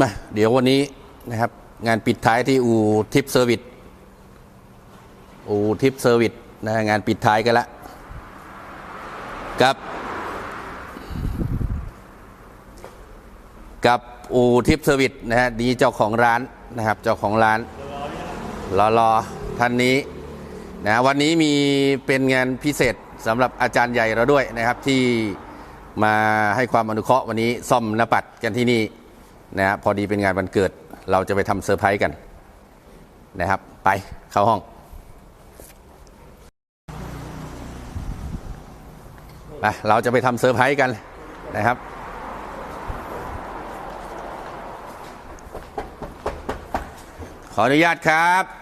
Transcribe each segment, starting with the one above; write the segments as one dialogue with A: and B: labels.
A: มาเดี๋ยววันนี้นะครับ งานปิดท้ายที่อูทิปเซอร์วิสอูทิปเซอร์วิสนะงานปิดท้ายกันละกับ กับอูทิปเซอร์วิสนะฮะดีเจ้าของร้านนะครับ เจ้าของร้านรอรอท่านนี้นะวันนี้มีเป็นงานพิเศษสำหรับอาจารย์ใหญ่เราด้วยนะครับที่มาให้ความอนุเคราะห์วันนี้ซ่อมหนปัดกันที่นี่ นะฮะพอดีเป็นงานวันเกิด เราจะไปทำเซอร์ไพรส์กันนะครับ ไปเข้าห้องไปเราจะไปทำเซอร์ไพรส์กันนะครับขออนุญาตครับ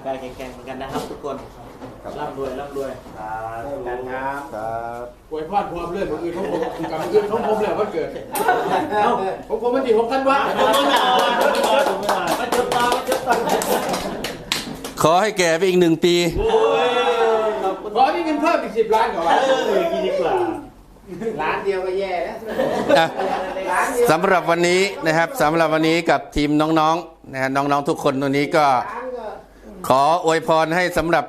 A: า
B: พร่างกายแข็งแรงเหมือนกันนะครับ ทุกคนร่ำรวยร่ำรวยกันครับ
C: อวยพรพร้อมเลยผมอื่นของผมกับมืออื่นของผมเลยวันเกิดเอ้าผมผมมันตีหกท่านวะ
B: มาจุดต่อมาจุดต่อ
A: ขอให้แก่ไปอีกหนึ่งปี
C: ขอที่เงินเพิ่มอีกสิบล้านก่อน
B: ร้านเดียวก็แย่แล้ว
A: อะ
B: ร้านเดียว
A: สำหรับวันนี้นะครับสำหรับวันนี้กับทีมน้องๆนะฮะน้องๆทุกคนวันนี้ก็ ขออวยพรให้สำหรับ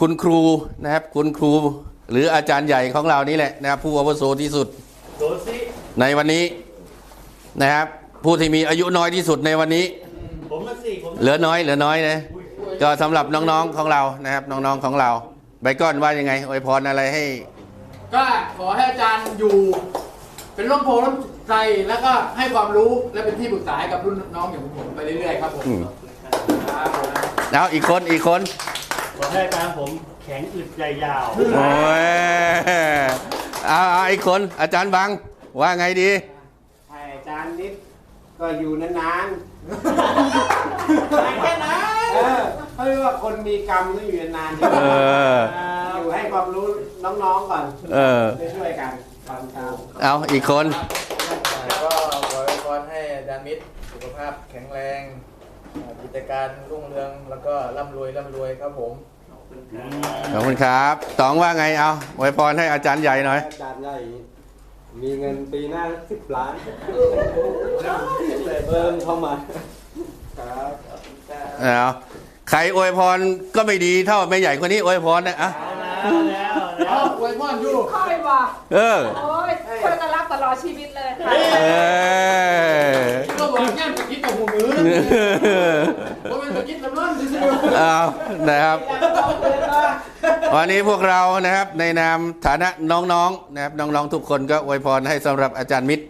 A: คุณครูนะครับ คุณครู หรืออาจารย์ใหญ่ของเรานี่แหละนะครับผู้อาวุโสที่สุด
B: โดซิ
A: ในวันนี้นะครับ ผู้ที่มีอายุน้อยที่สุดในวันนี้
B: ผมละสี่ผม
A: เหลือน้อยเหลือน้อยนะก็สำหรับน้องๆของเรานะครับ น้องๆของเราใบก้อนว่ายังไงอวยพรอะไรให้
C: ก็ขอให้อาจารย์อยู่ เป็นร่มโพร่มใจแล้วก็ให้ความรู้และเป็นที่ปรึกษาให้กับรุ่นน้องอย่างผมไปเรื่อยๆครับผม
A: อืม
C: ครับผม
A: แล้วอีกคนอีกคน
D: ขอให้อาจารย์ผมแข็งอึดใจยาว
A: โอ้ยเอาเอาอีกคนอาจารย์บัง ว่าไงดี
B: ให้อาจารย์นิดก็อยู่นานๆแค่นั้นเออเขาเรียกว่าคนมีกรรมต้องอยู่นานๆ
A: เออ
B: อยู่ให้ความรู้น้องๆก่อน
A: เออ
B: ช่วยๆกันตอนเช้า
A: เอาอีกคน
E: ก็ขออวยพรให้อาจารย์มิตรสุขภาพแข็งแรงอ่า กิจการรุ่งเรืองแล้วก็ร่ำรวยร่ำรวยครับผม
A: ขอบคุณครับตองว่าไงเอาอวยพรให้อาจารย์ใหญ่หน่อย
F: อาจารย์ใหญ่มีเงินปีหน้าสิบล้านเพิ่มเข้ามา
A: เอาใครอวยพรก็ไม่ดีเท่าแม่ใหญ่คนนี้อวยพรนะอะ
C: เอาอว ยพรอยู่
G: ค่อยบอก
A: เออ
G: โอ้ยค่อยก็รับตลอดชีวิตเลยค่ะ
A: เออ
C: ก็บอกแง่ตะกี้กับหัวมือว่าเป็นตะกี้ลำนั่นซื่อ
A: เอานะครับวันนี้พวกเรานะครับในนามฐานะน้องๆนะครับน้องๆทุกคนก็อวยพรให้สำหรับอาจารย์มิตร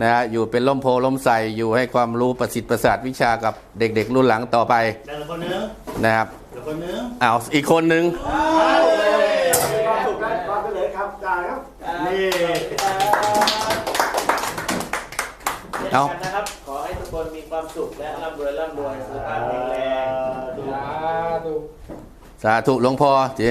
A: นะฮะอยู่เป็นล่มโพล่มใสอยู่ให้ความรู้ประสิทธิ์ประสาทวิชากับเด็กๆรุ่นหลังต่อไป
D: เดี๋ยวคนนึง
A: นะครับ
D: เดี๋ยวคนนึง
A: เอาอีกคนนึง
B: ความสุขได้ความไปเลย ครับจ่ายครับ
D: นี่
A: เอา
B: นะครับ ขอให้ทุกคนมีความสุขและร่ำรวยร่ำรวยสุขภาพแข็งแรง
C: ๆสาธุ
A: สาธุหลวงพ่อเจี